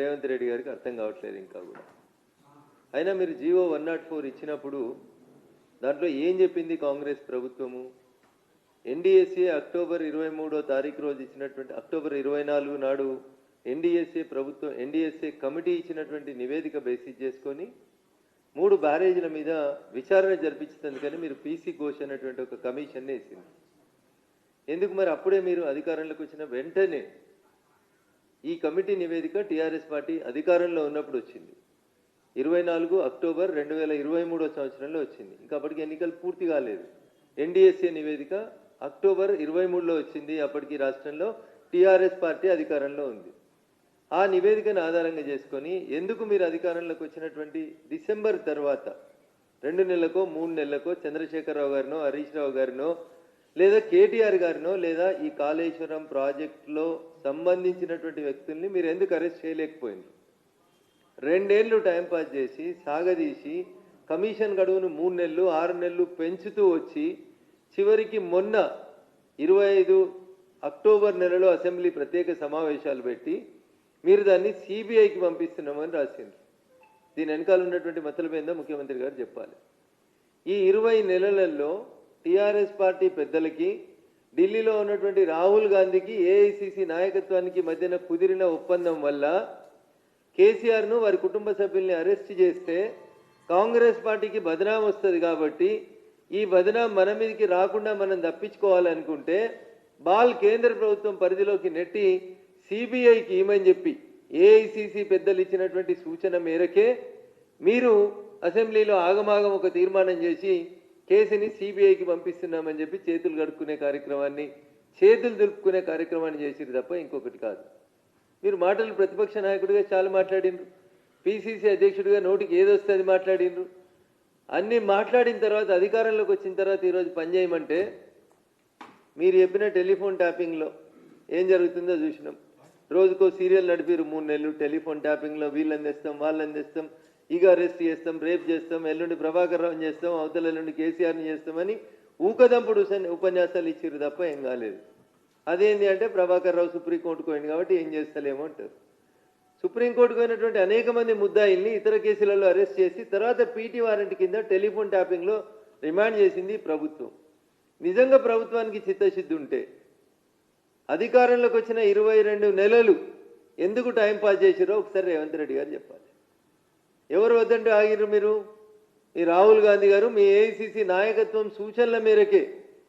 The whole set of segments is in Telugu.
రేవంత్ రెడ్డి గారికి అర్థం కావట్లేదు ఇంకా కూడా. అయినా మీరు జీవో వన్ నాట్ ఫోర్ ఇచ్చినప్పుడు దాంట్లో ఏం చెప్పింది కాంగ్రెస్ ప్రభుత్వము? ఎన్డీఎస్ఏ అక్టోబర్ ఇరవై మూడో తారీఖు రోజు ఇచ్చినటువంటి అక్టోబర్ ఇరవై నాలుగు నాడు ఎన్డీఎస్ఏ ప్రభుత్వం ఎన్డీఎస్ఏ కమిటీ ఇచ్చినటువంటి నివేదిక బేసిస్ చేసుకొని మూడు బ్యారేజీల మీద విచారణ జరిపించినందుకని మీరు పీసీ ఘోష్ అనేటువంటి ఒక కమిషన్ వేసింది. ఎందుకు మరి అప్పుడే మీరు అధికారంలోకి వచ్చిన వెంటనే ఈ కమిటీ నివేదిక టీఆర్ఎస్ పార్టీ అధికారంలో ఉన్నప్పుడు వచ్చింది. ఇరవై నాలుగు అక్టోబర్ రెండు వేల ఇరవై మూడో సంవత్సరంలో వచ్చింది. ఇంకా అప్పటికి ఎన్నికలు పూర్తి కాలేదు. ఎన్డీఎస్ఏ నివేదిక అక్టోబర్ ఇరవై మూడులో వచ్చింది. అప్పటికి రాష్ట్రంలో టీఆర్ఎస్ పార్టీ అధికారంలో ఉంది. ఆ నివేదికను ఆధారంగా చేసుకొని ఎందుకు మీరు అధికారంలోకి వచ్చినటువంటి డిసెంబర్ తర్వాత రెండు నెలలకో మూడు నెలలకో చంద్రశేఖరరావు గారినో హరీష్ రావు గారినో లేదా కేటీఆర్ గారినో లేదా ఈ కాళేశ్వరం ప్రాజెక్టులో సంబంధించినటువంటి వ్యక్తుల్ని మీరు ఎందుకు అరెస్ట్ చేయలేకపోయింది రెండేళ్ళు టైంపాస్ చేసి సాగదీసి కమిషన్ గడువును మూడు నెలలు ఆరు నెలలు పెంచుతూ వచ్చి చివరికి మొన్న ఇరవై ఐదు అక్టోబర్ నెలలో అసెంబ్లీ ప్రత్యేక సమావేశాలు పెట్టి మీరు దాన్ని సిబిఐకి పంపిస్తున్నామని రాసింది దీని వెనకాల ఉన్నటువంటి మతలబ్ ముఖ్యమంత్రి గారు చెప్పాలి. ఈ ఇరవై నెలలలో టీఆర్ఎస్ పార్టీ పెద్దలకి ఢిల్లీలో ఉన్నటువంటి రాహుల్ గాంధీకి ఏఐసిసి నాయకత్వానికి మధ్యన కుదిరిన ఒప్పందం వల్ల కేసీఆర్ను వారి కుటుంబ సభ్యుల్ని అరెస్ట్ చేస్తే కాంగ్రెస్ పార్టీకి బదనాం వస్తుంది కాబట్టి ఈ బదనాం మన మీదకి రాకుండా మనం తప్పించుకోవాలనుకుంటే బాల్ కేంద్ర ప్రభుత్వం పరిధిలోకి నెట్టి సిబిఐకి ఏమని చెప్పి ఏఐసిసి పెద్దలు ఇచ్చినటువంటి సూచన మేరకే మీరు అసెంబ్లీలో ఆగమాగం ఒక తీర్మానం చేసి కేసుని సిబిఐకి పంపిస్తున్నామని చెప్పి చేతులు కడుక్కునే కార్యక్రమాన్ని చేతులు దులుపుకునే కార్యక్రమాన్ని చేసిరు తప్ప ఇంకొకటి కాదు. మీరు మాటలు ప్రతిపక్ష నాయకుడిగా చాలా మాట్లాడిండ్రు పిసిసి అధ్యక్షుడిగా నోటికి ఏదొస్తే అది మాట్లాడిండ్రు అన్నీ మాట్లాడిన తర్వాత అధికారంలోకి వచ్చిన తర్వాత ఈరోజు పనిచేయమంటే మీరు చెప్పిన టెలిఫోన్ ట్యాపింగ్లో ఏం జరుగుతుందో చూసినాం. రోజుకో సీరియల్ నడిపిరు మూడు నెలలు టెలిఫోన్ ట్యాపింగ్లో వీళ్ళని అందిస్తాం వాళ్ళని తెస్తాం ఇక అరెస్ట్ చేస్తాం రేప్ చేస్తాం ఎల్లుండి ప్రభాకర్ రావుని చేస్తాం అవతల ఎల్లుండి కేసీఆర్ని చేస్తామని ఊకదంపుడు ఉపన్యాసాలు ఇచ్చిర్రు తప్ప ఏం కాలేదు. అదేంటి అంటే ప్రభాకర్ రావు సుప్రీంకోర్టుకు పోయింది కాబట్టి ఏం చేస్తలేమో అంటారు. సుప్రీంకోర్టుకు పోయినటువంటి అనేక మంది ముద్దాయిల్ని ఇతర కేసులలో అరెస్ట్ చేసి తర్వాత పీటీ వారెంట్ కింద టెలిఫోన్ ట్యాపింగ్లో రిమాండ్ చేసింది ప్రభుత్వం. నిజంగా ప్రభుత్వానికి చిత్తశుద్ధి ఉంటే అధికారంలోకి వచ్చిన ఇరవై రెండు నెలలు ఎందుకు టైం పాస్ చేసిరో ఒకసారి రేవంత్ రెడ్డి గారు చెప్పాలి. ఎవరు వద్దంటే ఆగిర్రు మీరు? మీ రాహుల్ గాంధీ గారు మీ ఏఐసిసి నాయకత్వం సూచనల మేరకే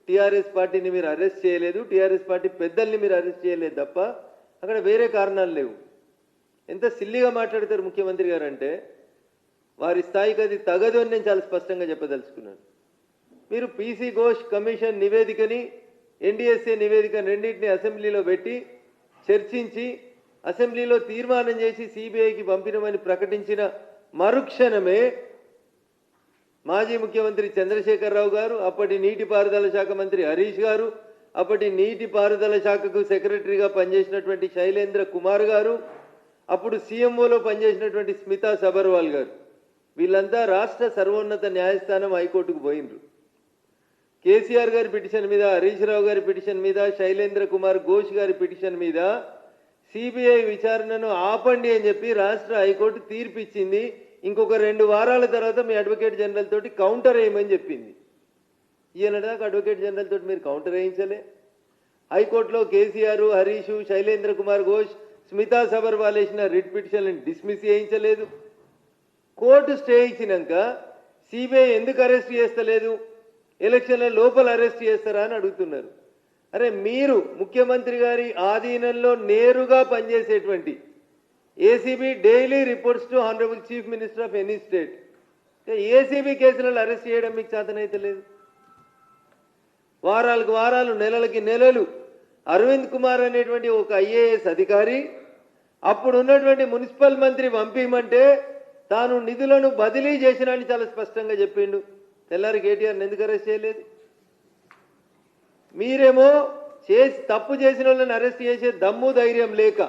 టీఆర్ఎస్ పార్టీని మీరు అరెస్ట్ చేయలేదు. టీఆర్ఎస్ పార్టీ పెద్దల్ని మీరు అరెస్ట్ చేయలేదు తప్ప అక్కడ వేరే కారణాలు లేవు. ఎంత సిల్లిగా మాట్లాడతారు ముఖ్యమంత్రి గారు అంటే వారి స్థాయికి అది తగదు అని నేను చాలా స్పష్టంగా చెప్పదలుచుకున్నాను. మీరు పీసీ ఘోష్ కమిషన్ నివేదికని ఎన్డీఎస్ఏ నివేదిక రెండింటిని అసెంబ్లీలో పెట్టి చర్చించి అసెంబ్లీలో తీర్మానం చేసి సిబిఐకి పంపినమని ప్రకటించిన మరుక్షణమే మాజీ ముఖ్యమంత్రి చంద్రశేఖరరావు గారు అప్పటి నీటిపారుదల శాఖ మంత్రి హరీష్ గారు అప్పటి నీటిపారుదల శాఖకు సెక్రటరీగా పనిచేసినటువంటి శైలేంద్ర కుమార్ గారు అప్పుడు సీఎంఓలో పనిచేసినటువంటి స్మితా సబర్వాల్ గారు. వీళ్ళంతా రాష్ట్ర సర్వోన్నత న్యాయస్థానం హైకోర్టుకు పోయినరు కేసీఆర్ గారి పిటిషన్ మీద హరీష్ రావు గారి పిటిషన్ మీద శైలేంద్ర కుమార్ ఘోష్ గారి పిటిషన్ మీద సిబిఐ విచారణను ఆపండి అని చెప్పి రాష్ట్ర హైకోర్టు తీర్పిచ్చింది. ఇంకొక రెండు వారాల తర్వాత మీ అడ్వకేట్ జనరల్ తోటి కౌంటర్ వేయమని చెప్పింది. ఈయనదాకా అడ్వకేట్ జనరల్ తోటి మీరు కౌంటర్ వేయించలే. హైకోర్టులో కేసీఆర్ హరీష్ శైలేంద్ర కుమార్ ఘోష్ స్మితా సబర్వాల్ వేసిన రిట్ పిటిషన్లను డిస్మిస్ చేయించలేదు. కోర్టు స్టే ఇచ్చినాక సిబిఐ ఎందుకు అరెస్ట్ చేస్తలేదు? ఎలక్షన్ల లోపల అరెస్ట్ చేస్తారా అని అడుగుతున్నారు. అరే మీరు ముఖ్యమంత్రి గారి ఆధీనంలో నేరుగా పనిచేసేటువంటి ACB daily reports to honourable chief minister of any state. ACB కేసులలో అరెస్ట్ చేయడం మీకు చేతనైతే లేదు. వారాలకు వారాలు నెలలకి నెలలు అరవింద్ కుమార్ అనేటువంటి ఒక ఐఏఎస్ అధికారి అప్పుడు ఉన్నటువంటి మున్సిపల్ మంత్రి పంపించమంటే తాను నిధులను బదిలీ చేసినని చాలా స్పష్టంగా చెప్పిండు. తెల్లారి కేటీఆర్ని ఎందుకు అరెస్ట్ చేయలేదు? మీరేమో చేసి తప్పు చేసిన వాళ్ళని అరెస్ట్ చేసే దమ్ము ధైర్యం లేక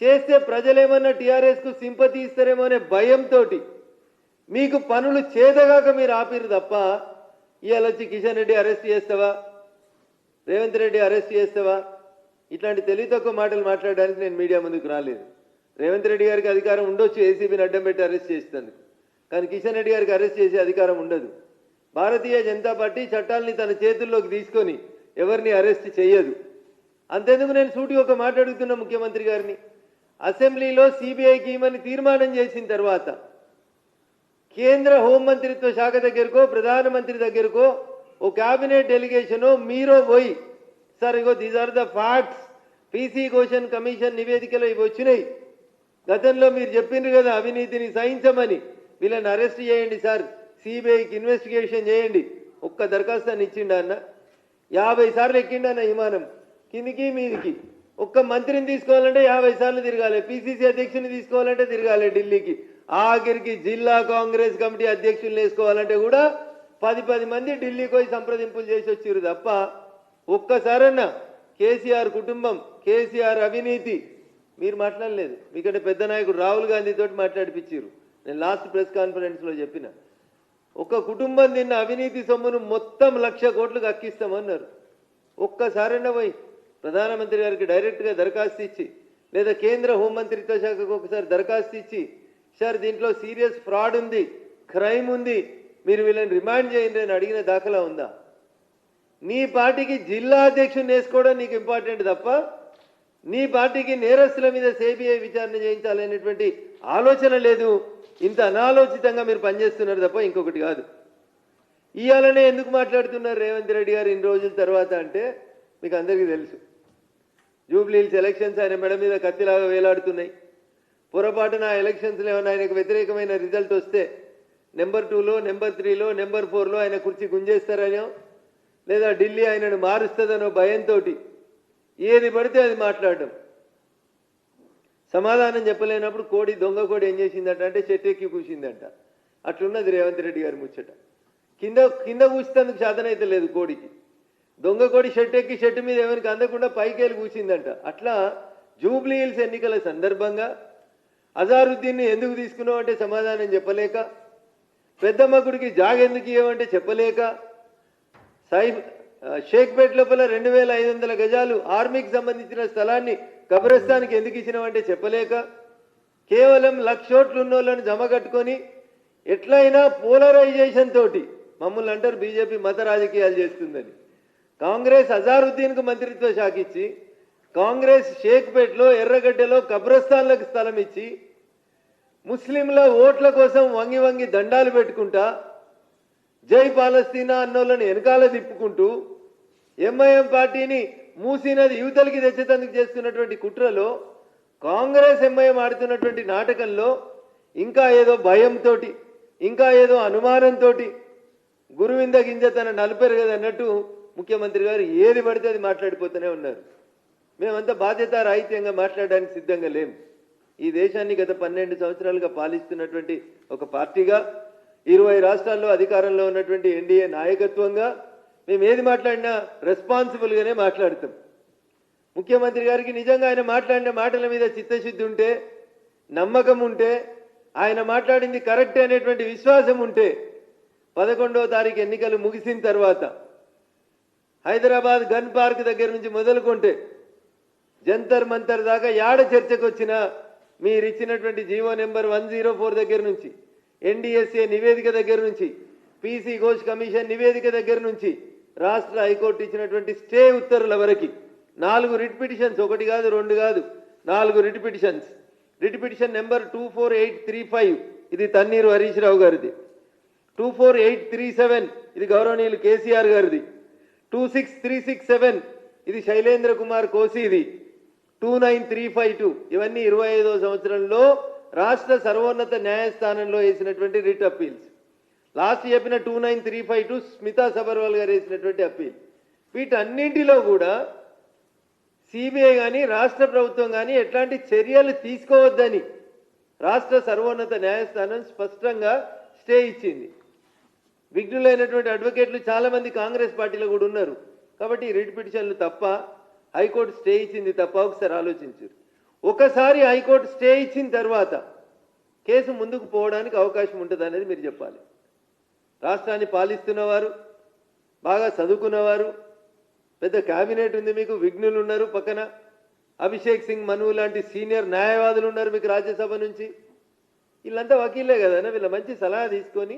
చేస్తే ప్రజలేమన్నా టీఆర్ఎస్కు సింపతి ఇస్తారేమో అనే భయంతో మీకు పనులు చేదగాక మీరు ఆపిరు తప్ప ఇవాళ వచ్చి కిషన్ రెడ్డి అరెస్ట్ చేస్తావా? రేవంత్ రెడ్డి అరెస్ట్ చేస్తావా? ఇట్లాంటి తెలివి తక్కువ మాటలు మాట్లాడడానికి నేను మీడియా ముందుకు రాలేదు. రేవంత్ రెడ్డి గారికి అధికారం ఉండొచ్చు ఏసీబీని అడ్డం పెట్టి అరెస్ట్ చేస్తాను కానీ కిషన్ రెడ్డి గారికి అరెస్ట్ చేసే అధికారం ఉండదు. భారతీయ జనతా పార్టీ చట్టాలని తన చేతుల్లోకి తీసుకొని ఎవరిని అరెస్ట్ చేయదు. అంతేందుకు నేను సూటి ఒక మాట్లాడుతున్న ముఖ్యమంత్రి గారిని? అసెంబ్లీలో సిబిఐకి ఇవ్వని తీర్మానం చేసిన తర్వాత కేంద్ర హోంమంత్రిత్వ శాఖ దగ్గరకో ప్రధానమంత్రి దగ్గరకో ఓ క్యాబినెట్ డెలిగేషను మీరో పోయి sir ego these are the facts PC caution commission నివేదికలో ఇవి వచ్చినాయి. గతంలో మీరు చెప్పిండ్రు కదా అవినీతిని సహించమని. వీళ్ళని అరెస్ట్ చేయండి సార్. సిబిఐకి ఇన్వెస్టిగేషన్ చేయండి. ఒక్క దరఖాస్తు అని ఇచ్చిండు అన్న? యాభై సార్లు ఎక్కిండన్న విమానం? కిందికి మీదికి. ఒక్క మంత్రిని తీసుకోవాలంటే యాభై సార్లు తిరగాలి. పిసిసి అధ్యక్షుని తీసుకోవాలంటే తిరగాలి ఢిల్లీకి. ఆఖరికి జిల్లా కాంగ్రెస్ కమిటీ అధ్యక్షుల్ని వేసుకోవాలంటే కూడా పది పది మంది ఢిల్లీకి పోయి సంప్రదింపులు చేసి వచ్చారు తప్ప ఒక్కసారన్నా కేసీఆర్ కుటుంబం కేసీఆర్ అవినీతి. మీరు మాట్లాడలేదు. మీకంటే పెద్ద నాయకుడు రాహుల్ గాంధీతో మాట్లాడిపించారు నేను లాస్ట్ ప్రెస్ కాన్ఫరెన్స్లో చెప్పిన. ఒక కుటుంబం నిన్న అవినీతి సొమ్మును మొత్తం లక్ష కోట్లకు అక్కిస్తామన్నారు ఒక్కసారైనా పోయి ప్రధానమంత్రి గారికి డైరెక్ట్గా దరఖాస్తు ఇచ్చి లేదా కేంద్ర హోంమంత్రిత్వ శాఖకు ఒకసారి దరఖాస్తు ఇచ్చి సార్ దీంట్లో సీరియస్ ఫ్రాడ్ ఉంది క్రైమ్ ఉంది మీరు వీళ్ళని రిమాండ్ చేయండి అని అడిగిన దాఖలా ఉందా? నీ పార్టీకి జిల్లా అధ్యక్షుని వేసుకోవడం నీకు ఇంపార్టెంట్ తప్ప నీ పార్టీకి నేరస్తుల మీద సిబిఐ విచారణ చేయించాలనేటువంటి ఆలోచన లేదు. ఇంత అనాలోచితంగా మీరు పనిచేస్తున్నారు తప్ప ఇంకొకటి కాదు. ఇవాళనే ఎందుకు మాట్లాడుతున్నారు రేవంత్ రెడ్డి గారు ఇన్ని రోజుల తర్వాత అంటే మీకు అందరికీ తెలుసు. జూబ్లీహిల్స్ ఎలక్షన్స్ ఆయన మెడ మీద కత్తిలాగా వేలాడుతున్నాయి. పొరపాటున ఆ ఎలక్షన్స్లో ఏమైనా ఆయనకు వ్యతిరేకమైన రిజల్ట్ వస్తే నెంబర్ టూలో నెంబర్ త్రీలో నెంబర్ ఫోర్లో ఆయన కుర్చీ గుంజేస్తారనో లేదా ఢిల్లీ ఆయనను మారుస్తుందనో భయంతో ఏది పడితే అది మాట్లాడడం. సమాధానం చెప్పలేనప్పుడు కోడి దొంగ కోడి ఏం చేసిందట అంటే చెట్టు ఎక్కి కూసిందంట. అట్లున్నది రేవంత్ రెడ్డి గారి ముచ్చట. కింద కింద కూర్చున్నందుకు సాధనైతే లేదు కోడికి. దొంగ కోడి షెట్ ఎక్కి షెట్టు మీద ఎవరికి అందకుండా పైకి వెళ్ళి కూర్చిందంట అట్లా జూబ్లీ హిల్స్ ఎన్నికల సందర్భంగా అజారుద్దీన్ని ఎందుకు తీసుకున్నావు అంటే సమాధానం చెప్పలేక పెద్దమ్మ గుడికి జాగెందుకు ఇవ్వమంటే చెప్పలేక సాయిబ్ షేక్పేట్ లోపల రెండు వేల ఐదు వందల గజాలు ఆర్మీకి సంబంధించిన స్థలాన్ని కబ్రస్థానికి ఎందుకు ఇచ్చినామంటే చెప్పలేక కేవలం లక్షోట్లు ఉన్నోళ్ళని జమ కట్టుకొని ఎట్లయినా పోలరైజేషన్ తోటి మమ్మల్ని అంటారు బీజేపీ మత రాజకీయాలు చేస్తుందని. కాంగ్రెస్ అజారుద్దీన్కు మంత్రిత్వ శాఖ ఇచ్చి కాంగ్రెస్ షేక్పేట్లో ఎర్రగడ్డలో కబ్రస్థాన్లకు స్థలం ఇచ్చి ముస్లింల ఓట్ల కోసం వంగి వంగి దండాలు పెట్టుకుంటా జై పాలస్తీనా అన్నోళ్ళని వెనకాల తిప్పుకుంటూ ఎంఐఎం పార్టీని మూసినది యువతలకి తెచ్చేందుకు చేస్తున్నటువంటి కుట్రలో కాంగ్రెస్ ఎంఐఎం ఆడుతున్నటువంటి నాటకంలో ఇంకా ఏదో భయంతో ఇంకా ఏదో అనుమానంతో గురువింద గింజ తన నలిపారు కదా అన్నట్టు ముఖ్యమంత్రి గారు ఏది పడితే అది మాట్లాడిపోతూనే ఉన్నారు. మేమంతా బాధ్యత రాహిత్యంగా మాట్లాడడానికి సిద్ధంగా లేము ఈ దేశాన్ని గత పన్నెండు సంవత్సరాలుగా పాలిస్తున్నటువంటి ఒక పార్టీగా ఇరవై రాష్ట్రాల్లో అధికారంలో ఉన్నటువంటి ఎన్డీఏ నాయకత్వంగా మేము ఏది మాట్లాడినా రెస్పాన్సిబుల్గానే మాట్లాడతాం. ముఖ్యమంత్రి గారికి నిజంగా ఆయన మాట్లాడిన మాటల మీద చిత్తశుద్ధి ఉంటే నమ్మకం ఉంటే ఆయన మాట్లాడింది కరెక్ట్ అనేటువంటి విశ్వాసం ఉంటే పదకొండవ తారీఖు ఎన్నికలు ముగిసిన తర్వాత హైదరాబాద్ గన్ పార్క్ దగ్గర నుంచి మొదలుకుంటే జంతర్ మంతర్ దాకా యాడ చర్చకు వచ్చినా మీరు ఇచ్చినటువంటి GO number one zero four దగ్గర నుంచి ఎన్డీఎస్ఏ నివేదిక దగ్గర నుంచి పీసీ ఘోష్ కమిషన్ నివేదిక దగ్గర నుంచి రాష్ట్ర హైకోర్టు ఇచ్చినటువంటి స్టే ఉత్తర్వుల వరకు నాలుగు రిట్ పిటిషన్స్ ఒకటి కాదు రెండు కాదు నాలుగు writ petitions. Writ petition number two four eight three five ఇది తన్నీరు హరీష్ రావు గారిది. Two four eight three seven ఇది గౌరవనీయులు కేసీఆర్ గారిది. Two six three six seven ఇది Shailendra Kumar కోసిది two nine three five two ఇవన్నీ ఇరవై ఐదో సంవత్సరంలో రాష్ట్ర సర్వోన్నత న్యాయస్థానంలో వేసినటువంటి రిట్ అప్పీల్స్. లాస్ట్ చెప్పిన two nine three five two Smita Sabharwal గారు వేసినటువంటి అప్పీల్. వీటన్నింటిలో కూడా సిబిఐ కానీ రాష్ట్ర ప్రభుత్వం కానీ ఎట్లాంటి చర్యలు తీసుకోవద్దని రాష్ట్ర సర్వోన్నత న్యాయస్థానం స్పష్టంగా స్టే ఇచ్చింది. విఘ్నులైనటువంటి అడ్వకేట్లు చాలామంది కాంగ్రెస్ పార్టీలో కూడా ఉన్నారు. కాబట్టి రెడ్ రిట్ పిటిషన్లు తప్ప హైకోర్టు స్టే ఇచ్చింది తప్ప ఒకసారి ఆలోచించారు. ఒకసారి హైకోర్టు స్టే ఇచ్చిన తర్వాత కేసు ముందుకు పోవడానికి అవకాశం ఉంటుంది అనేది మీరు చెప్పాలి. రాష్ట్రాన్ని పాలిస్తున్నవారు బాగా చదువుకున్నవారు పెద్ద క్యాబినెట్ ఉంది మీకు విఘ్నులు ఉన్నారు పక్కన. అభిషేక్ సింగ్ మను లాంటి సీనియర్ న్యాయవాదులు ఉన్నారు మీకు రాజ్యసభ నుంచి. వీళ్ళంతా వకీలే కదా వీళ్ళ మంచి సలహా తీసుకొని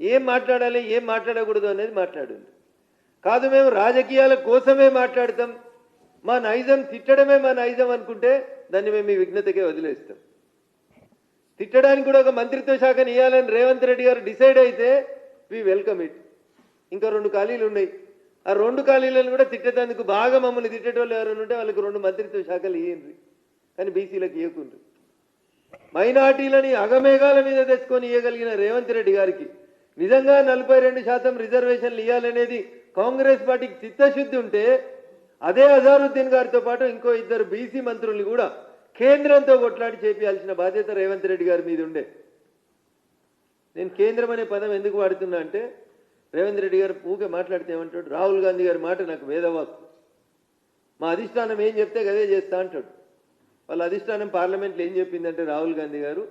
ఏం మాట్లాడాలి ఏం మాట్లాడకూడదు అనేది మాట్లాడండి. కాదు మేము రాజకీయాల కోసమే మాట్లాడతాం. మా నైజం తిట్టడమే మా నైజం అనుకుంటే దాన్ని మేము మీ విఘ్నతకే వదిలేస్తాం. తిట్టడానికి కూడా ఒక మంత్రిత్వ శాఖని ఇవ్వాలని రేవంత్ రెడ్డి గారు డిసైడ్ అయితే వి వెల్కమ్ ఇట్ ఇంకా రెండు ఖాళీలు ఉన్నాయి. ఆ రెండు ఖాళీలను కూడా తిట్టేందుకు బాగా మమ్మల్ని తిట్టేటోళ్ళు ఎవరైనా ఉంటే వాళ్ళకి రెండు మంత్రిత్వ శాఖలు ఇయ్యండి కానీ బీసీలకు ఇవ్వకుండ్రి మైనార్టీలని అగమేఘాల మీద తెచ్చుకొని ఇవ్వగలిగిన రేవంత్ రెడ్డి గారికి నిజంగా నలభై రెండు శాతం రిజర్వేషన్లు ఇవ్వాలనేది కాంగ్రెస్ పార్టీకి చిత్తశుద్ధి ఉంటే అదే అజారుద్దీన్ గారితో పాటు ఇంకో ఇద్దరు బీసీ మంత్రుల్ని కూడా కేంద్రంతో కొట్లాడి చేపించాల్సిన బాధ్యత రేవంత్ రెడ్డి గారి మీద ఉండే. నేను కేంద్రం అనే పదం ఎందుకు వాడుతున్నా అంటే రేవంత్ రెడ్డి గారు ఊకే మాట్లాడితే ఏమంటాడు? రాహుల్ గాంధీ గారి మాట నాకు వేదవాకు మా అధిష్టానం ఏం చెప్తే గదే చేస్తా అంటాడు. వాళ్ళ అధిష్టానం పార్లమెంట్లో ఏం చెప్పిందంటే రాహుల్ గాంధీ గారు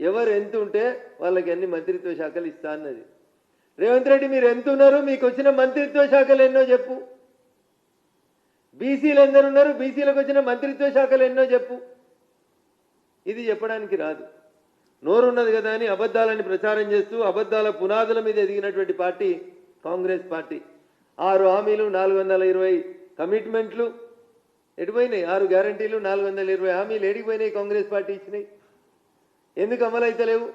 ఎవరు ఎంత ఉంటే వాళ్ళకి అన్ని మంత్రిత్వ శాఖలు ఇస్తా అన్నది. రేవంత్ రెడ్డి మీరు ఎంత ఉన్నారు? మీకు వచ్చిన మంత్రిత్వ శాఖలు ఎన్నో చెప్పు. బీసీలు ఎందరున్నారు బీసీలకు వచ్చిన మంత్రిత్వ శాఖలు ఎన్నో చెప్పు. ఇది చెప్పడానికి రాదు. నోరున్నది కదా అని అబద్ధాలని ప్రచారం చేస్తూ అబద్ధాల పునాదుల మీద ఎదిగినటువంటి పార్టీ కాంగ్రెస్ పార్టీ. ఆరు హామీలు నాలుగు వందల ఇరవై కమిట్మెంట్లు. ఎడిపోయినాయి ఆరు గ్యారంటీలు నాలుగు వందల ఇరవై హామీలు. ఎడిగిపోయినాయి కాంగ్రెస్ పార్టీ ఇచ్చినాయి. ఎందుకు అమలైతలేవు?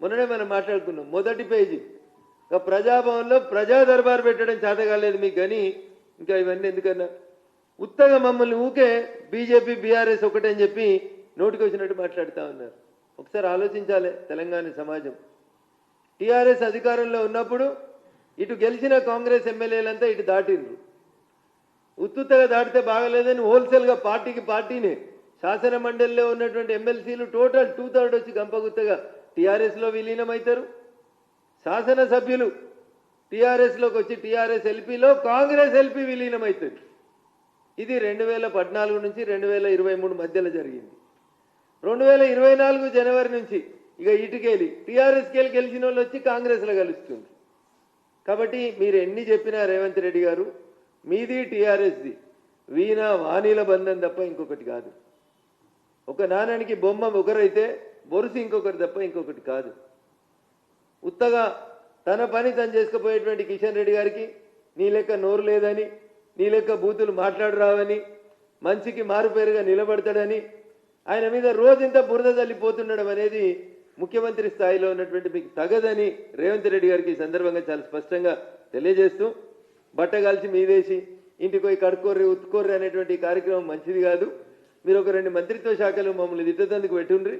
మొన్ననే మనం మాట్లాడుకున్నాం. మొదటి పేజీ. ఇంకా ప్రజాభవన్లో ప్రజా దర్బార్ పెట్టడం చేత కాలేదు మీకు కానీ ఇంకా ఇవన్నీ ఎందుకన్నా? ఉత్తగా మమ్మల్ని ఊకే బీజేపీ బీఆర్ఎస్ ఒకటని చెప్పి నోటికి వచ్చినట్టు మాట్లాడుతూ ఉన్నారు. ఒకసారి ఆలోచించాలి తెలంగాణ సమాజం. టీఆర్ఎస్ అధికారంలో ఉన్నప్పుడు ఇటు గెలిచిన కాంగ్రెస్ ఎమ్మెల్యేలంతా ఇటు దాటిండ్రు. ఉత్తుత్తగా దాటితే బాగలేదని హోల్సేల్గా పార్టీకి పార్టీనే. శాసన మండలిలో ఉన్నటువంటి ఎమ్మెల్సీలు టోటల్ టూ థర్డ్ వచ్చి గంపగుత్తగా టీఆర్ఎస్లో విలీనమవుతారు శాసనసభ్యులు టీఆర్ఎస్లోకి వచ్చి టీఆర్ఎస్ ఎల్పీలో కాంగ్రెస్ ఎల్పీ విలీనమవుతుంది ఇది రెండు వేల పద్నాలుగు నుంచి రెండు వేల ఇరవై మూడు మధ్యలో జరిగింది. రెండు వేల ఇరవై నాలుగు జనవరి నుంచి ఇక ఇటుకెళ్ళి టీఆర్ఎస్కెళ్ళి గెలిచిన వాళ్ళు వచ్చి కాంగ్రెస్లో కలుస్తుంది. కాబట్టి మీరు ఎన్ని చెప్పినా రేవంత్ రెడ్డి గారు మీది టీఆర్ఎస్ది. వీణ వాణిల బంధం తప్ప ఇంకొకటి కాదు. ఒక నాణానికి బొమ్మ ఒకరైతే బొరుసు ఇంకొకటి తప్ప ఇంకొకటి కాదు. ఉత్తగా తన పని తను చేసుకుపోయేటువంటి కిషన్ రెడ్డి గారికి నీ లెక్క నోరు లేదని నీ లెక్క బూతులు మాట్లాడరావని మంచికి మారుపేరుగా నిలబడతాడని ఆయన మీద రోజంతా బురద తల్లిపోతుండడం అనేది ముఖ్యమంత్రి స్థాయిలో ఉన్నటువంటి మీకు తగదని రేవంత్ రెడ్డి గారికి ఈ సందర్భంగా చాలా స్పష్టంగా తెలియజేస్తూ బట్ట కాల్చి మీదేసి ఇంటికి పోయి కడుక్కోర్రి ఉత్తుకోర్రి అనేటువంటి కార్యక్రమం మంచిది కాదు. మీరు ఒక రెండు మంత్రిత్వ శాఖలు మమ్మల్ని దిద్దతందుకు పెట్టుండ్రి.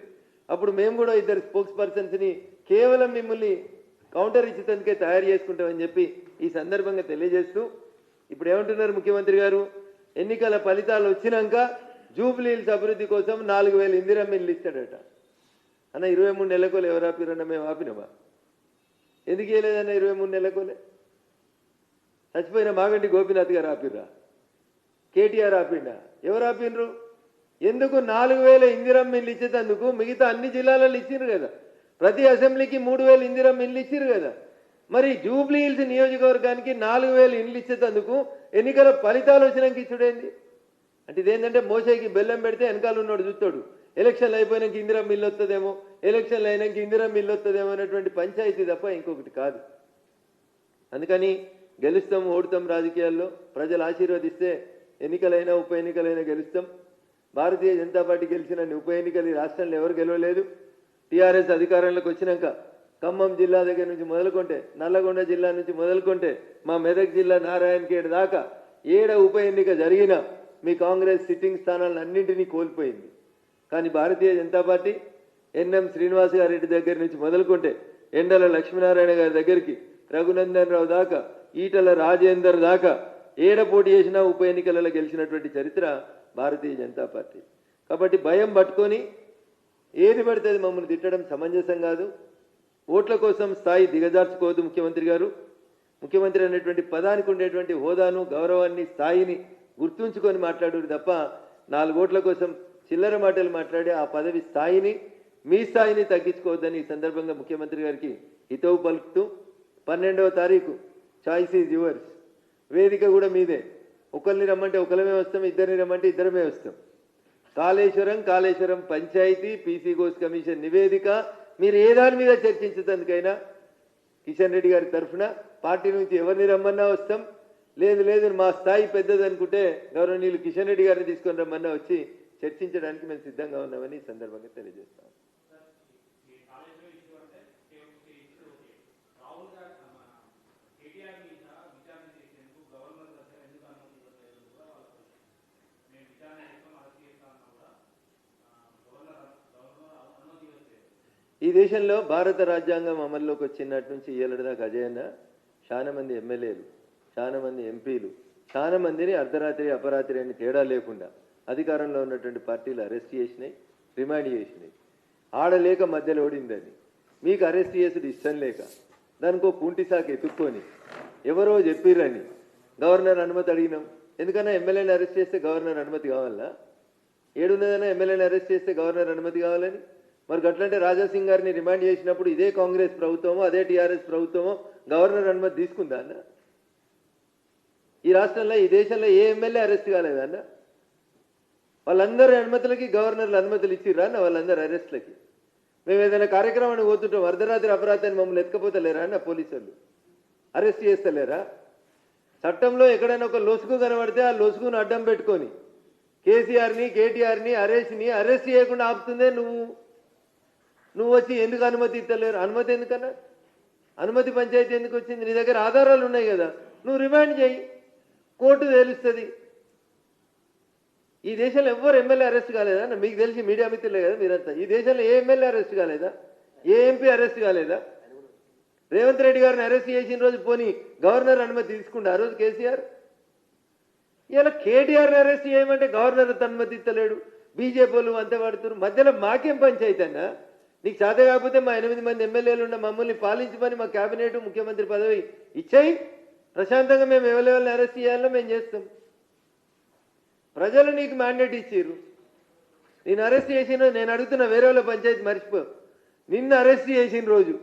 అప్పుడు మేము కూడా ఇద్దరు స్పోక్స్ పర్సన్స్ని కేవలం మిమ్మల్ని కౌంటర్ ఇచ్చేందుకే తయారు చేసుకుంటామని చెప్పి ఈ సందర్భంగా తెలియజేస్తూ ఇప్పుడు ఏమంటున్నారు ముఖ్యమంత్రి గారు? ఎన్నికల ఫలితాలు వచ్చినాక జూబ్లీహిల్స్ అభివృద్ధి కోసం నాలుగు వేల ఇందిరమ్మ ఇల్లు ఇస్తాడట అన్న ఇరవై మూడు నెలకోలు ఎవరు ఆపిరన్న మేము ఆపినమా? ఎందుకు వేయలేదన్న ఇరవై మూడు నెలకోలే? చచ్చిపోయిన మాగంటి గోపీనాథ్ గారు ఆపిర్రా? కేటీఆర్ ఆపిండా? ఎవరు ఆపిండ్రు? ఎందుకు నాలుగు వేల ఇందిరమ్మ ఇల్లు ఇచ్చేటందుకు మిగతా అన్ని జిల్లాలలో ఇచ్చిండ్రు కదా? ప్రతి అసెంబ్లీకి మూడు వేల ఇందిరమ్మ ఇల్లు ఇచ్చిర్రు కదా? మరి జూబ్లీ హిల్స్ నియోజకవర్గానికి నాలుగు వేలు ఇండ్లు ఇచ్చేటందుకు ఎన్నికల ఫలితాలు వచ్చినాక ఇచ్చుడేంది? అంటే ఇదేంటంటే మోసేకి బెల్లం పెడితే వెనకాల ఉన్నాడు చూస్తాడు. ఎలక్షన్లు అయిపోయినాక ఇందిరా మిల్లు వస్తుందేమో ఎలక్షన్లు అయినాక ఇందిరా మిల్లు వస్తుందేమో అనేటువంటి పంచాయతీ తప్ప ఇంకొకటి కాదు. అందుకని గెలుస్తాం ఓడుతాం రాజకీయాల్లో. ప్రజలు ఆశీర్వదిస్తే ఎన్నికలైనా ఉప ఎన్నికలైనా గెలుస్తాం. భారతీయ జనతా పార్టీ గెలిచిన ఉప ఎన్నికలు ఈ రాష్ట్రంలో ఎవరు గెలవలేదు. టీఆర్ఎస్ అధికారంలోకి వచ్చినాక ఖమ్మం జిల్లా దగ్గర నుంచి మొదలుకుంటే నల్లగొండ జిల్లా నుంచి మొదలుకుంటే మా మెదక్ జిల్లా నారాయణఖేడ్ దాకా ఏడ ఉప ఎన్నిక జరిగినా మీ కాంగ్రెస్ సిట్టింగ్ స్థానాలను అన్నింటినీ కోల్పోయింది. కానీ భారతీయ జనతా పార్టీ ఎన్ఎం శ్రీనివాస్ గారి దగ్గర నుంచి మొదలుకుంటే ఎండల లక్ష్మీనారాయణ గారి దగ్గరికి రఘునందన్ రావు దాకా ఈటల రాజేందర్ దాకా ఏడ పోటీ చేసినా ఉప ఎన్నికలలో గెలిచినటువంటి చరిత్ర భారతీయ జనతా పార్టీ. కాబట్టి భయం పట్టుకొని ఏది పడితే అది మమ్మల్ని తిట్టడం సమంజసం కాదు. ఓట్ల కోసం స్థాయి దిగజార్చుకోవద్దు ముఖ్యమంత్రి గారు. ముఖ్యమంత్రి అనేటువంటి పదానికి ఉండేటువంటి హోదాను గౌరవాన్ని స్థాయిని గుర్తుంచుకొని మాట్లాడు తప్ప నాలుగు ఓట్ల కోసం చిల్లర మాటలు మాట్లాడి ఆ పదవి స్థాయిని మీ స్థాయిని తగ్గించుకోవద్దని ఈ సందర్భంగా ముఖ్యమంత్రి గారికి హితవు పలుకుతూ పన్నెండవ తారీఖు చాయిస్ ఈజ్ యువర్స్. వేదిక కూడా మీదే. ఒకరిని రమ్మంటే ఒకరిమే వస్తాం ఇద్దరిని రమ్మంటే ఇద్దరమే వస్తాం. కాళేశ్వరం కాళేశ్వరం పంచాయతీ పీసీ గోస్ కమిషన్ నివేదిక మీరు ఏ దాని మీద చర్చించదందుకైనా కిషన్ రెడ్డి గారి తరఫున పార్టీ నుంచి ఎవరిని రమ్మన్నా వస్తాం లేదు లేదు మా స్థాయి పెద్దది అనుకుంటే గౌరవనీయులు కిషన్ రెడ్డి గారిని తీసుకొని రమ్మన్నా వచ్చి చర్చించడానికి మేము సిద్ధంగా ఉన్నామని ఈ సందర్భంగా తెలియజేస్తాం. ఈ దేశంలో భారత రాజ్యాంగం అమల్లోకి వచ్చినట్టు నుంచి ఏళ్ళ దాకా అజయన్న చాలా మంది ఎమ్మెల్యేలు చాలా మంది ఎంపీలు చాలా మందిని అర్ధరాత్రి అపరాత్రి అని తేడా లేకుండా అధికారంలో ఉన్నటువంటి పార్టీలు అరెస్ట్ చేసినాయి రిమాండ్ చేసినాయి. ఆడలేక మధ్యలో ఓడిందని. మీకు అరెస్ట్ చేసేది ఇష్టం లేక దానికో కుంటి సాకి ఎత్తుక్కొని ఎవరో చెప్పిర్రని గవర్నర్ అనుమతి అడిగినాం. ఎందుకన్నా ఎమ్మెల్యేని అరెస్ట్ చేస్తే గవర్నర్ అనుమతి కావాలా? ఏడున్నదైనా ఎమ్మెల్యేని అరెస్ట్ చేస్తే గవర్నర్ అనుమతి కావాలని? మరి అట్లంటే రాజాసింగ్ గారిని రిమాండ్ చేసినప్పుడు ఇదే కాంగ్రెస్ ప్రభుత్వమో అదే టీఆర్ఎస్ ప్రభుత్వమో గవర్నర్ అనుమతి తీసుకుందా అన్న? ఈ రాష్ట్రంలో ఈ దేశంలో ఏ ఎమ్మెల్యే అరెస్ట్ కాలేదా అన్న? వాళ్ళందరి అనుమతులకి గవర్నర్లు అనుమతులు ఇచ్చిర్రా అన్న వాళ్ళందరూ అరెస్ట్లకి? మేము ఏదైనా కార్యక్రమానికి పోతుంటాం అర్ధరాత్రి అపరాధాన్ని మమ్మల్ని ఎత్తుకపోతలేరా అన్న పోలీసులు? అరెస్ట్ చేస్తలేరా? చట్టంలో ఎక్కడైనా ఒక లొసుగు కనబడితే ఆ లొసుగును అడ్డం పెట్టుకొని కేసీఆర్ని కేటీఆర్ని అరెస్ట్ని అరెస్ట్ చేయకుండా ఆపుతుందే నువ్వు. నువ్వు వచ్చి ఎందుకు అనుమతి ఇస్తలేరు? అనుమతి ఎందుకన్నా? అనుమతి పంచాయతీ ఎందుకు వచ్చింది? నీ దగ్గర ఆధారాలు ఉన్నాయి కదా. నువ్వు రిమాండ్ చేయి. కోర్టు తేలుస్తుంది. ఈ దేశంలో ఎవ్వరు ఎమ్మెల్యే అరెస్ట్ కాలేదా? మీకు తెలిసి మీడియా మిత్రులే కదా మీరంతా. ఈ దేశంలో ఏ ఎమ్మెల్యే అరెస్ట్ కాలేదా? ఏ ఎంపీ అరెస్ట్ కాలేదా? రేవంత్ రెడ్డి గారిని అరెస్ట్ చేసిన రోజు పోనీ గవర్నర్ అనుమతి తీసుకుంటా ఆ రోజు కేసీఆర్? ఇలా కేటీఆర్ని అరెస్ట్ చేయమంటే గవర్నర్ అనుమతి ఇస్తలేడు. బీజేపీ వాళ్ళు అంతా పడుతున్నారు మధ్యలో మాకేం పంచాయతీ అన్నా? నీకు చేత కాకపోతే మా ఎనిమిది మంది ఎమ్మెల్యేలు ఉన్న మమ్మల్ని పాలించమని మా కేబినెట్ ముఖ్యమంత్రి పదవి ఇచ్చాయి. ప్రశాంతంగా మేము ఎవరెవరిని అరెస్ట్ చేయాలో మేము చేస్తాం. ప్రజలు నీకు మ్యాండేట్ ఇచ్చారు నేను అరెస్ట్ చేసిన నేను అడుగుతున్న వేరే వాళ్ళ పంచాయతీ మర్చిపో. నిన్ను అరెస్ట్ చేసిన రోజు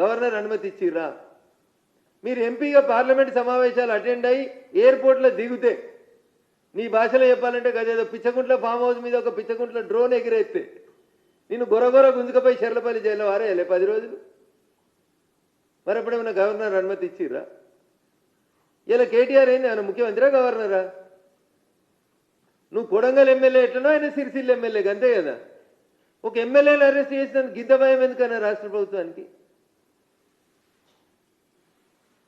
గవర్నర్ అనుమతి ఇచ్చిర్రా. మీరు ఎంపీగా పార్లమెంట్ సమావేశాలు అటెండ్ అయ్యి ఎయిర్పోర్ట్లో దిగితే నీ భాషలో చెప్పాలంటే గదేదో పిచ్చకుంట్ల ఫామ్ హౌస్ మీద ఒక పిచ్చకుంట్ల డ్రోన్ ఎగిరేస్తే నిన్ను గొరగొర గుంజుకపోయి చెర్లపల్లి జైల్లో వారేయాలి పది రోజులు. మరి ఎప్పుడేమైనా గవర్నర్ అనుమతి ఇచ్చిర్రా? ఇలా కేటీఆర్ ఏంది? ఆయన ముఖ్యమంత్రి గవర్నరా నువ్వు కొడంగల్ ఎమ్మెల్యే ఎట్లనో ఆయన సిరిసిల్ల ఎమ్మెల్యే అంతే కదా? ఒక ఎమ్మెల్యేని అరెస్ట్ చేసిన గిద్ద భయం ఎందుకన్నా రాష్ట్ర ప్రభుత్వానికి?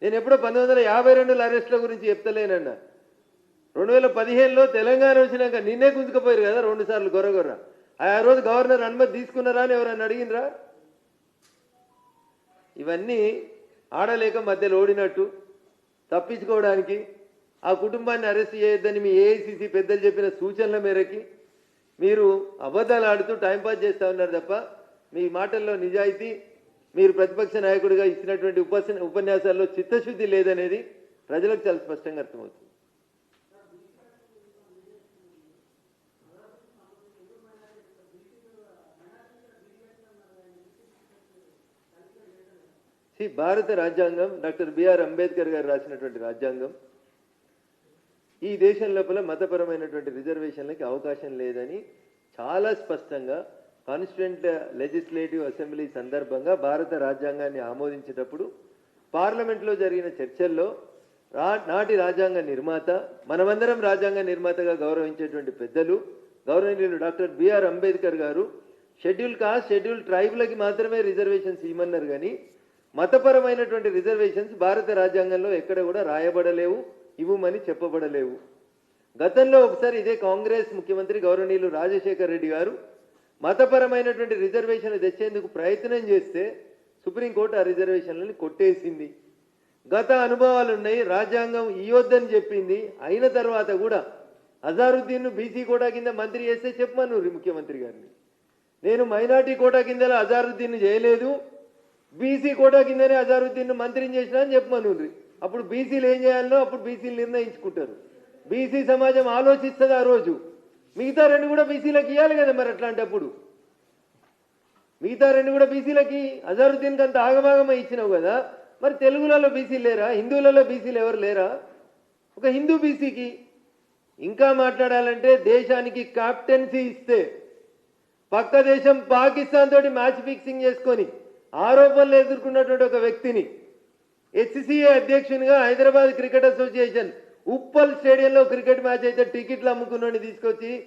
నేను ఎప్పుడో పంతొమ్మిది వందల యాభై రెండుల అరెస్ట్ల గురించి చెప్తలేనన్నా. రెండు వేల పదిహేనులో తెలంగాణ వచ్చినాక నిన్నే గుంజుకుపోయారు కదా రెండు సార్లు గొర్ర ఆ రోజు గవర్నర్ అనుమతి తీసుకున్నారా అని ఎవరైనా అడిగినరా ఇవన్నీ ఆడలేక మధ్యలో ఓడినట్టు. తప్పించుకోవడానికి ఆ కుటుంబాన్ని అరెస్ట్ చేయొద్దని మీ ఏఐసిసి పెద్దలు చెప్పిన సూచనల మేరకి మీరు అబద్ధాలు ఆడుతూ టైంపాస్ చేస్తూ ఉన్నారు తప్ప మీ మాటల్లో నిజాయితీ మీరు ప్రతిపక్ష నాయకుడిగా ఇచ్చినటువంటి ఉపన్యాసాల్లో చిత్తశుద్ధి లేదనేది ప్రజలకు చాలా స్పష్టంగా అర్థమవుతుంది. భారత రాజ్యాంగం డాక్టర్ బిఆర్ అంబేద్కర్ గారు రాసినటువంటి రాజ్యాంగం ఈ దేశం లోపల మతపరమైనటువంటి రిజర్వేషన్లకి అవకాశం లేదని చాలా స్పష్టంగా కాన్స్టిట్యూంట్ లెజిస్లేటివ్ అసెంబ్లీ సందర్భంగా భారత రాజ్యాంగాన్ని ఆమోదించేటప్పుడు పార్లమెంట్లో జరిగిన చర్చల్లో రా నాటి రాజ్యాంగ నిర్మాత మనమందరం రాజ్యాంగ నిర్మాతగా గౌరవించేటువంటి పెద్దలు గౌరవనీయులు డాక్టర్ బిఆర్ అంబేద్కర్ గారు షెడ్యూల్ కాస్ట్ షెడ్యూల్ ట్రైబ్లకి మాత్రమే రిజర్వేషన్స్ ఇవ్వమన్నారు కానీ మతపరమైనటువంటి రిజర్వేషన్స్ భారత రాజ్యాంగంలో ఎక్కడ కూడా రాయబడలేవు ఇవ్వమని చెప్పబడలేవు. గతంలో ఒకసారి ఇదే కాంగ్రెస్ ముఖ్యమంత్రి గౌరవనీయులు రాజశేఖర్ రెడ్డి గారు మతపరమైనటువంటి రిజర్వేషన్లు తెచ్చేందుకు ప్రయత్నం చేస్తే సుప్రీంకోర్టు ఆ రిజర్వేషన్లని కొట్టేసింది. గత అనుభవాలు ఉన్నాయి రాజ్యాంగం ఇవ్వద్దని చెప్పింది. అయిన తర్వాత కూడా అజారుద్దీన్ను బీసీ కోటా కింద మంత్రి చేస్తే చెప్పమను ముఖ్యమంత్రి గారిని. నేను మైనార్టీ కోటా కింద అజారుద్దీన్ చేయలేదు. బీసీ కోటా కిందనే అజారుద్దీన్ మంత్రిని చేసినా అని చెప్పమనుండ్రి అప్పుడు బీసీలు ఏం చేయాలో అప్పుడు బీసీలు నిర్ణయించుకుంటారు. బీసీ సమాజం ఆలోచిస్తుంది ఆ రోజు. మిగతా రెండు కూడా బీసీలకు ఇవ్వాలి కదా మరి అట్లాంటప్పుడు. మిగతా రెండు కూడా బీసీలకి అజారుద్దీన్కి అంత ఆగమాగమై ఇచ్చినావు కదా మరి తెలుగులలో బీసీలు లేరా? హిందువులలో బీసీలు ఎవరు లేరా? ఒక హిందూ బీసీకి ఇంకా మాట్లాడాలంటే దేశానికి క్యాప్టెన్సీ ఇస్తే పక్క దేశం పాకిస్తాన్ తోటి మ్యాచ్ ఫిక్సింగ్ చేసుకొని ఆరోపణలు ఎదుర్కొన్నటువంటి ఒక వ్యక్తిని హెచ్సిఏ అధ్యక్షునిగా హైదరాబాద్ క్రికెట్ అసోసియేషన్ ఉప్పల్ స్టేడియంలో క్రికెట్ మ్యాచ్ అయితే టికెట్లు అమ్ముకున్నోని తీసుకొచ్చి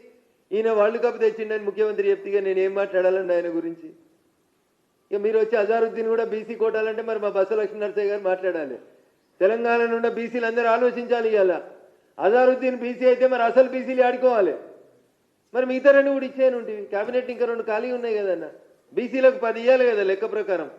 ఈయన వరల్డ్ కప్ తెచ్చిండని ముఖ్యమంత్రి చెప్తే నేను ఏం మాట్లాడాలండి ఆయన గురించి? ఇక మీరు వచ్చి అజారుద్దీన్ కూడా బీసీ కోటాలంటే మరి మా బస్సు లక్ష్మీ నరసయ్య గారు మాట్లాడాలి. తెలంగాణ నుండి బీసీలు అందరూ ఆలోచించాలి ఇవాళ. అజారుద్దీన్ బీసీ అయితే మరి అసలు బీసీలు ఆడుకోవాలి. మరి మిగతా రెండు కూడా ఇచ్చేయను క్యాబినెట్ ఇంకా రెండు ఖాళీ ఉన్నాయి కదన్నా? బీసీలకు పది ఇవ్వాలి కదా లెక్క ప్రకారం.